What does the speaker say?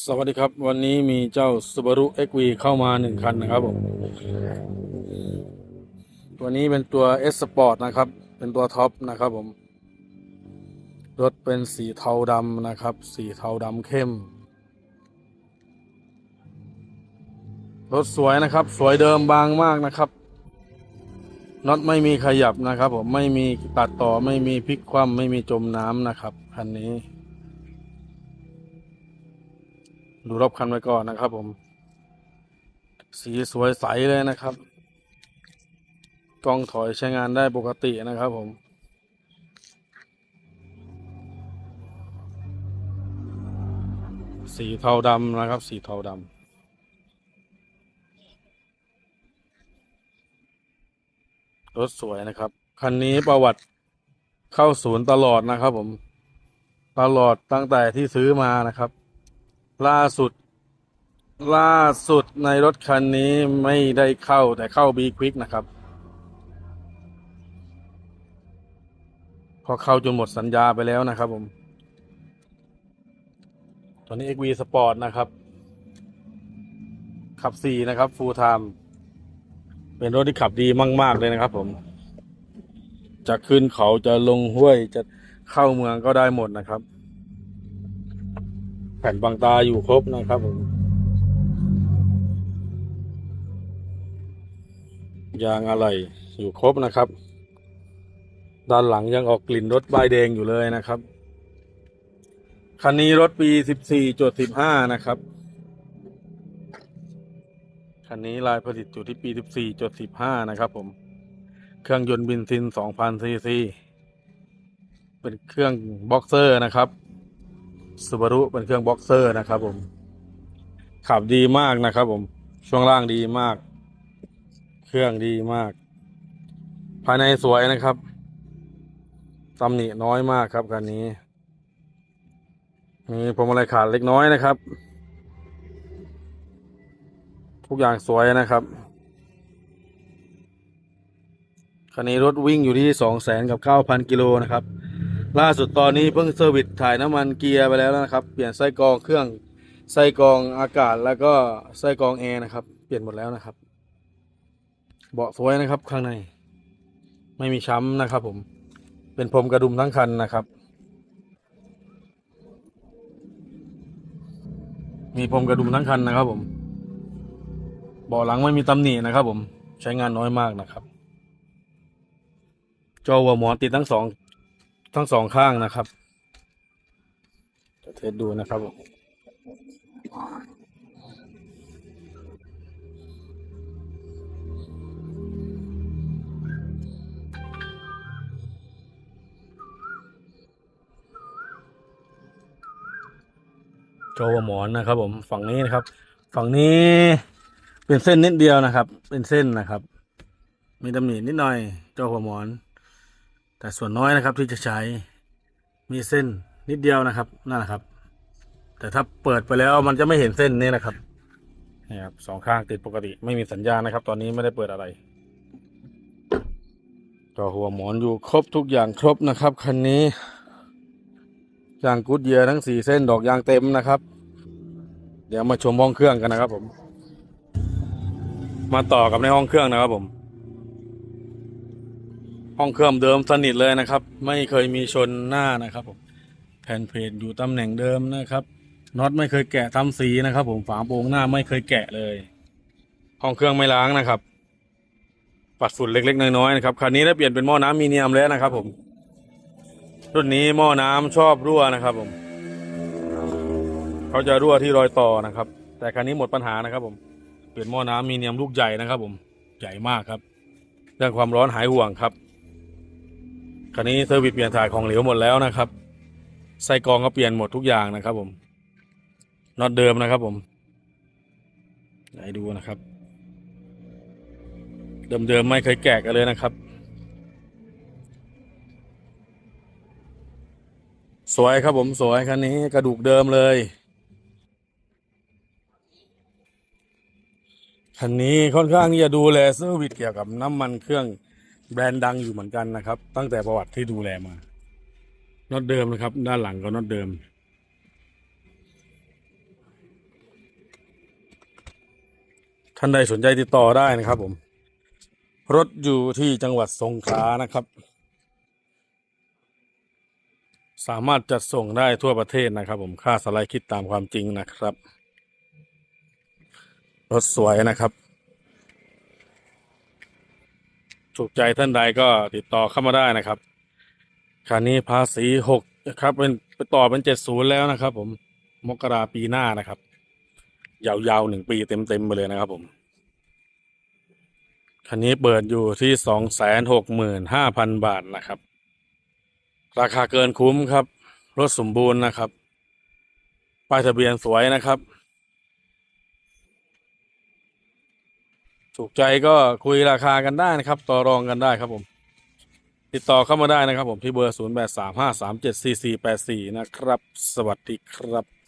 สวัสดีครับ วันนี้มีเจ้า Subaru XV เข้ามาหนึ่งคันนะครับผมตัวนี้เป็นตัว S Sport นะครับ เป็นตัวท็อปนะครับผม รถเป็นสีเทาดำนะครับ สีเทาดำเข้ม รถสวยนะครับ สวยเดิมบางมากนะครับน็อตไม่มีขยับนะครับผมไม่มีตัดต่อไม่มีพลิกคว่ำไม่มีจมน้ำนะครับคันนี้ ดูรอบคันไว้ก่อนนะครับ ผม สีสวยใสเลยนะครับกล้องถอยใช้งานได้ปกตินะครับ ผมสีเทาดำนะครับ สีเทาดำรถสวยนะครับ คันนี้ประวัติเข้าศูนย์ตลอดนะครับผม ตลอดตั้งแต่ที่ซื้อมานะครับ ล่าสุด ล่าสุดในรถคันนี้ไม่ได้เข้าแต่เข้า B Quick นะครับ พอเข้าจนหมดสัญญาไปแล้วนะครับผม ตอนนี้ XV Sport นะครับ ขับ 4 นะครับ Full Time เป็นรถที่ขับดีมาก ๆ เลยนะครับผม จะขึ้นเขาจะลงห้วยจะเข้าเมืองก็ได้หมดนะครับ แผ่นบางตาอยู่ครบนะครับผมยางอะไรอยู่ครบนะครับ ด้านหลังยังออกกลิ่นรถใบายแดงอยู่เลยนะครับ คันนี้รถปี 14.15 นะครับ คันนี้ลายผลิตอยู่ที่ปี 14.15 นะครับผม เครื่องยนต์เบนซิน 2,000ซีซี เป็นเครื่องบ็อกเซอร์นะครับ ซูบารุเป็นเครื่องบ็อกเซอร์นะครับ ผม ขับดีมากนะครับ ผม ช่วงล่างดีมาก เครื่องดีมาก ภายในสวยนะครับตำหนิน้อยมากครับคันนี้ มีพวงมาลัยขาดเล็กน้อยนะครับ ทุกอย่างสวยนะครับคันนี้รถวิ่งอยู่ที่สองแสนกับเก้าพันกิโลนะครับ ล่าสุดตอนนี้เพิ่งเซอร์วิสถ่ายน้ำมันเกียร์ไปแล้วนะครับ เปลี่ยนไส้กรองเครื่องไส้กรองอากาศแล้วก็ไส้กรองแอร์นะครับ เปลี่ยนหมดแล้วนะครับ เบาะสวยนะครับข้างใน ไม่มีช้ำนะครับ ผม เป็นพรมกระดุมทั้งคันนะครับ มีพรมกระดุมทั้งคันนะครับ ผมเบาะหลังไม่มีตำหนินะครับ ผมใช้งานน้อยมากนะครับจอหัวหมอนติดทั้งสอง ทั้งสองข้างนะครับ จะเทสดูนะครับผมโจวหมอนนะครับ ผมฝั่งนี้นะครับ ฝั่งนี้เป็นเส้นนิดเดียวนะครับ เป็นเส้นนะครับ มีตำหนินิดหน่อยโจวหัวหมอน แต่ส่วนน้อยนะครับที่จะใช้มีเส้นนิดเดียวนะครับนั่นแหละครับ แต่ถ้าเปิดไปแล้วมันจะไม่เห็นเส้นนี้นะครับนี่ครับสองข้างติดปกติไม่มีสัญญาณนะครับ ตอนนี้ไม่ได้เปิดอะไรจอหัวหมอนอยู่ครบทุกอย่างครบนะครับคันนี้ยางกุดเยียทั้งสี่เส้นดอกยางเต็มนะครับ เดี๋ยวมาชมห้องเครื่องกันนะครับผม มาต่อกับในห้องเครื่องนะครับผม ห้องเครื่องเดิมสนิทเลยนะครับ ไม่เคยมีชนหน้านะครับผมแผ่นเพจอยู่ตำแหน่งเดิมนะครับน็อตไม่เคยแกะทำสีนะครับ ผมฝาโปร่งหน้าไม่เคยแกะเลย ห้องเครื่องไม่ล้างนะครับ ปัดฝุ่นเล็ก ๆ น้อยๆนะครับคันนี้ได้เปลี่ยนเป็นหม้อน้ำมีเนียมแล้วนะครับ ผม รุ่นนี้หม้อน้ำชอบรั่วนะครับ ผมเขาจะรั่วที่รอยต่อนะครับ แต่คันนี้หมดปัญหานะครับ ผมเปลี่ยนหม้อน้ำมีเนียมลูกใหญ่นะครับ ผมใหญ่มากครับเรื่องความร้อนหายห่วงครับ คันนี้เซอร์วิสเปลี่ยนถ่ายของเหลวหมดแล้วนะครับ ไส้กรองก็เปลี่ยนหมดทุกอย่างนะครับ ผมน็อตเดิมนะครับ ผมไหนดูนะครับ เดิมๆไม่เคยแกะกันเลยนะครับ สวยครับผมสวยคันนี้กระดูกเดิมเลยคันนี้ค่อนข้างที่จะดูแลเซอร์วิสเกี่ยวกับน้ำมันเครื่อง แบรนด์ดังอยู่เหมือนกันนะครับ ตั้งแต่ประวัติที่ดูแลมาน็อตเดิมนะครับ ด้านหลังก็น็อตเดิม ท่านใดสนใจติดต่อได้นะครับผม รถอยู่ที่จังหวัดสงขลานะครับ สามารถจัดส่งได้ทั่วประเทศนะครับ ผมค่าสไลด์คิดตามความจริงนะครับ รถสวยนะครับ ถูกใจท่านใดก็ติดต่อเข้ามาได้นะครับคันนี้ภาษีหกนะครับเป็นไปต่อเป็นเจ็ดศูนย์แล้วนะครับ ผมมกราปีหน้านะครับ ยาวๆหนึ่งปีเต็มๆไปเลยนะครับ ผมคันนี้เปิดอยู่ที่สองแสนหกหมื่นห้าพันบาทนะครับ ราคาเกินคุ้มครับ รถสมบูรณ์นะครับ ป้ายทะเบียนสวยนะครับ ถูกใจก็คุยราคากันได้นะครับ ต่อรองกันได้ครับผม ติดต่อเข้ามาได้นะครับผมที่เบอร์ 0 8 3 5 3 7 4 4 8 4 นะครับ สวัสดีครับ